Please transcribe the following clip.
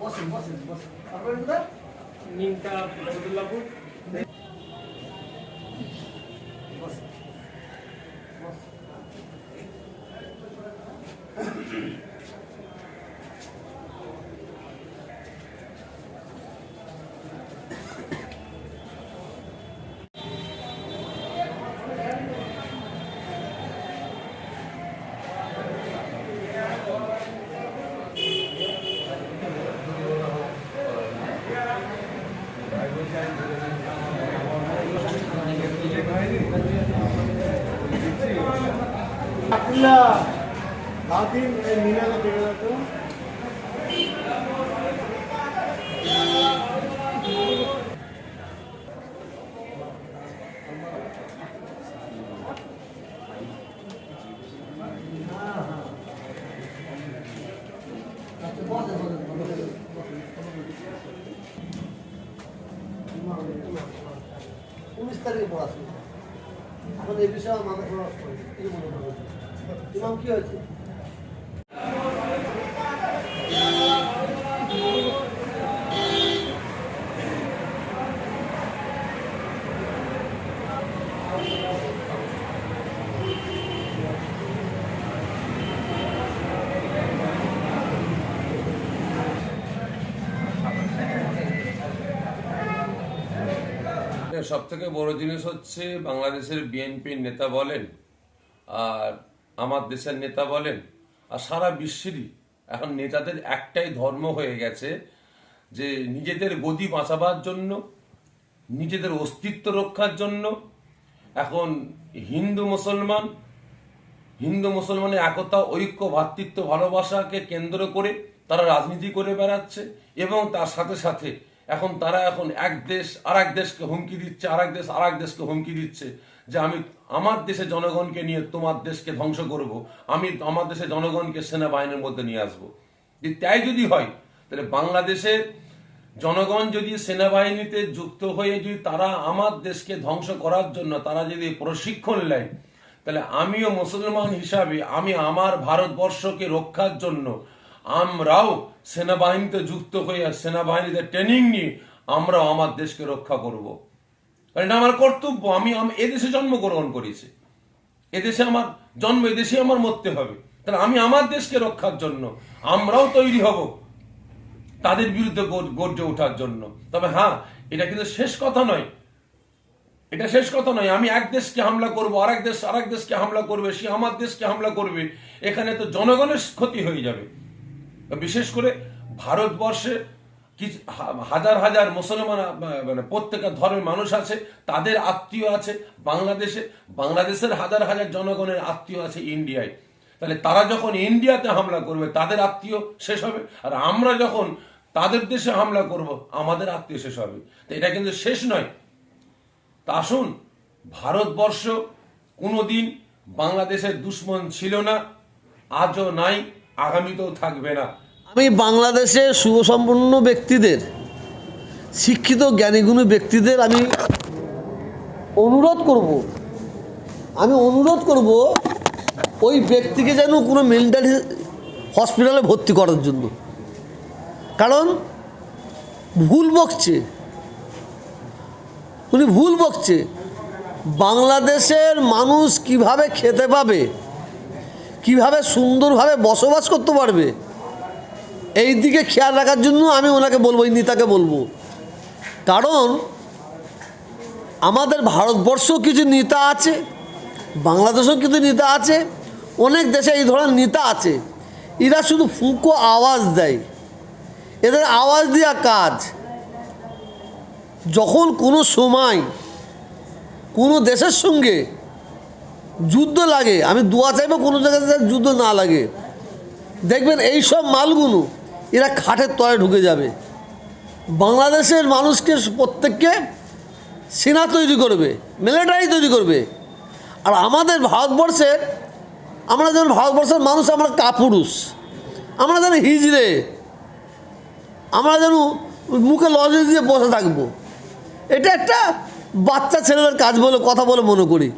বসেন বসেন বসেন আপনার নিমতা বদুল্লাপুর అట్లా అఖిల లాగిన్ మీనాల పేరుతో তারিখে পড়াশোনা এখন এই বিষয়ে আমার মাথা খরচ করে মনে করব ইমাম কি হয়েছে? সব থেকে বড় জিনিস হচ্ছে বাংলাদেশের বিএনপির নেতা বলেন আর আমার দেশের নেতা বলেন। আর সারা বিশ্বেরই এখন নেতাদের একটাই ধর্ম হয়ে গেছে যে নিজেদের গদি বাঁচাবার জন্য, নিজেদের অস্তিত্ব রক্ষার জন্য। এখন হিন্দু মুসলমান, হিন্দু মুসলমানের একতা, ঐক্য ভ্রাতৃত্ব ভালোবাসাকে কেন্দ্র করে তারা রাজনীতি করে বেড়াচ্ছে এবং তার সাথে সাথে এখন তারা এখন এক দেশ আর এক দেশকে হুমকি দিচ্ছে আর এক দেশ আর এক দেশকে হুমকি দিচ্ছে যে আমি আমার দেশে জনগণকে নিয়ে তোমার দেশকে ধ্বংস করব, আমি আমার দেশে জনগণকে সেনাবাহিনীর মধ্যে নিয়ে আসব। যে তাই যদি হয়, তাহলে বাংলাদেশের জনগণ যদি সেনাবাহিনীতে যুক্ত হয়ে যদি তারা আমার দেশকে ধ্বংস করার জন্য তারা যদি প্রশিক্ষণ নেয়, তাহলে আমিও মুসলমান হিসাবে আমি আমার ভারতবর্ষকে রক্ষার জন্য আমরাও সেনাবাহিনীতে যুক্ত হয়ে সেনাবাহিনীতে ট্রেনিং নিয়ে আমরাও আমার দেশকে রক্ষা করব। কারণ এটা আমার কর্তব্য, আমি এদেশে জন্মগ্রহণ করেছি। এদেশে আমার জন্ম এদেশে আমার মরতে হবে। তাহলে আমি আমার দেশকে রক্ষার জন্য আমরাও তৈরি হব তাদের বিরুদ্ধে গর- গর্জে ওঠার জন্য। তবে হ্যাঁ এটা কিন্তু শেষ কথা নয়। এটা শেষ কথা নয়, আমি এক দেশকে হামলা করব আর এক দেশ আর এক দেশকে হামলা করবে, সে আমার দেশকে হামলা করবে, এখানে তো জনগণের ক্ষতি হয়ে যাবে। বিশেষ করে ভারতবর্ষে কিছু হাজার হাজার মুসলমান মানে প্রত্যেকটা ধর্মের মানুষ আছে, তাদের আত্মীয় আছে বাংলাদেশে, বাংলাদেশের হাজার হাজার জনগণের আত্মীয় আছে ইন্ডিয়ায়। তাহলে তারা যখন ইন্ডিয়াতে হামলা করবে, তাদের আত্মীয় শেষ হবে, আর আমরা যখন তাদের দেশে হামলা করব, আমাদের আত্মীয় শেষ হবে। তো এটা কিন্তু শেষ নয়। তা আসুন, ভারতবর্ষ কোনোদিন বাংলাদেশের দুশ্মন ছিল না, আজও নাই। আগামীতেও থাকবে না। আমি বাংলাদেশের সুসম্পন্ন ব্যক্তিদের, শিক্ষিত জ্ঞানীগুণী ব্যক্তিদের আমি অনুরোধ করব, আমি অনুরোধ করব ওই ব্যক্তিকে যেন কোনো মেন্টালি হসপিটালে ভর্তি করার জন্য। কারণ ভুল বকছে। উনি ভুল বকছে। বাংলাদেশের মানুষ কীভাবে খেতে পাবে? কীভাবে সুন্দরভাবে বসবাস করতে পারবে? এই দিকে খেয়াল রাখার জন্য আমি ওনাকে বলব এই নেতাকে বলব। কারণ আমাদের ভারতবর্ষও কিছু নেতা আছে, বাংলাদেশেও কিছু নেতা আছে, অনেক দেশে এই ধরনের নেতা আছে। এরা শুধু ফুঁকো আওয়াজ দেয়। এদের আওয়াজ দেওয়া কাজ। যখন কোনো সময় কোনো দেশের সঙ্গে যুদ্ধ লাগে। আমি দোয়া চাইব কোনো জায়গাতে যুদ্ধ না লাগে। দেখবেন এই সব মালগুলো, এরা খাটের তলায় ঢুকে যাবে। বাংলাদেশের মানুষকে প্রত্যেককে সেনা তৈরি করবে মিলিটারি তৈরি করবে। আর আমাদের ভারতবর্ষে আমরা যেন ভারতবর্ষের মানুষ, আমরা কাপুরুষ। আমরা যেন হিজড়ে। আমরা যেন মুখে লজে দিয়ে বসে থাকব। এটা একটা বাচ্চা ছেলেদের কাজ বলে, কথা বলে মনে করি।